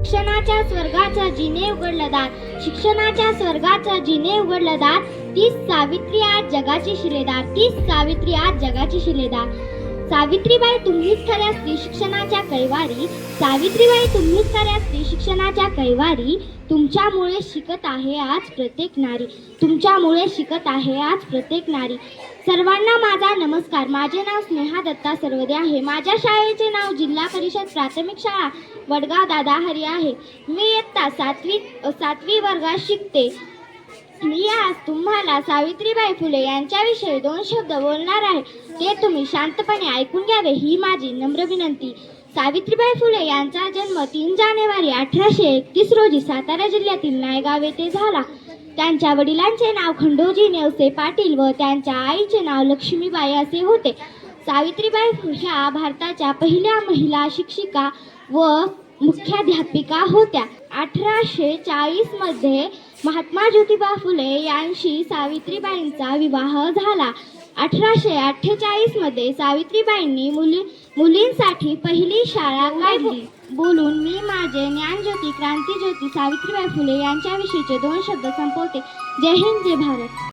शिक्षणाच्या स्वर्गाचा जिने उघडलं दार. शिक्षणाच्या स्वर्गाचा जिने उघडलं दार. तीच सावित्री आज जगाची शिलेदार. तीच सावित्री आज जगाची शिलेदार. सावित्रीबाई तुम्हीच खऱ्या स्त्री शिक्षणाच्या कैवारी सावित्रीबाई तुम्हीच खऱ्या स्त्री शिक्षणाच्या कैवारी तुमच्यामुळे शिकत आहे आज प्रत्येक नारी. तुमच्यामुळे शिकत आहे आज प्रत्येक नारी. सर्वांना माझा नमस्कार. माझे नाव स्नेहा दत्ता सर्वदे आहे. माझ्या शाळेचे नाव जिल्हा परिषद प्राथमिक शाळा वडगाव दादाहरी आहे. मी इयत्ता सातवी सातवी वर्गात शिकते. मी आज तुम्हाला सावित्रीबाई फुले यांच्याविषयी दोन शब्द बोलणार आहे. ते तुम्ही शांतपणे ऐकून घ्यावे ही माझी नम्र विनंती. सावित्रीबाई फुले यांचा जन्म तीन जानेवारी अठराशे एकतीस रोजी सातारा जिल्ह्यातील नायगाव येथे झाला. त्यांच्या वडिलांचे नाव खंडोजी नेवसे पाटील व त्यांच्या आईचे नाव लक्ष्मीबाई असे होते. सावित्रीबाई ह्या भारताच्या पहिल्या महिला शिक्षिका व मुख्याध्यापिका होत्या. अठराशे चाळीसमध्ये महात्मा ज्योतिबा फुले यांशी सावित्रीबाईंचा विवाह झाला. अठराशे अठ्ठेचाळीसमध्ये सावित्रीबाईंनी मुली मुलींसाठी पहिली शाळा काढली. बोलून मी माझे ज्ञानज्योती क्रांतीज्योती सावित्रीबाई फुले यांच्याविषयीचे दोन शब्द संपवते. जय हिंद जय भारत.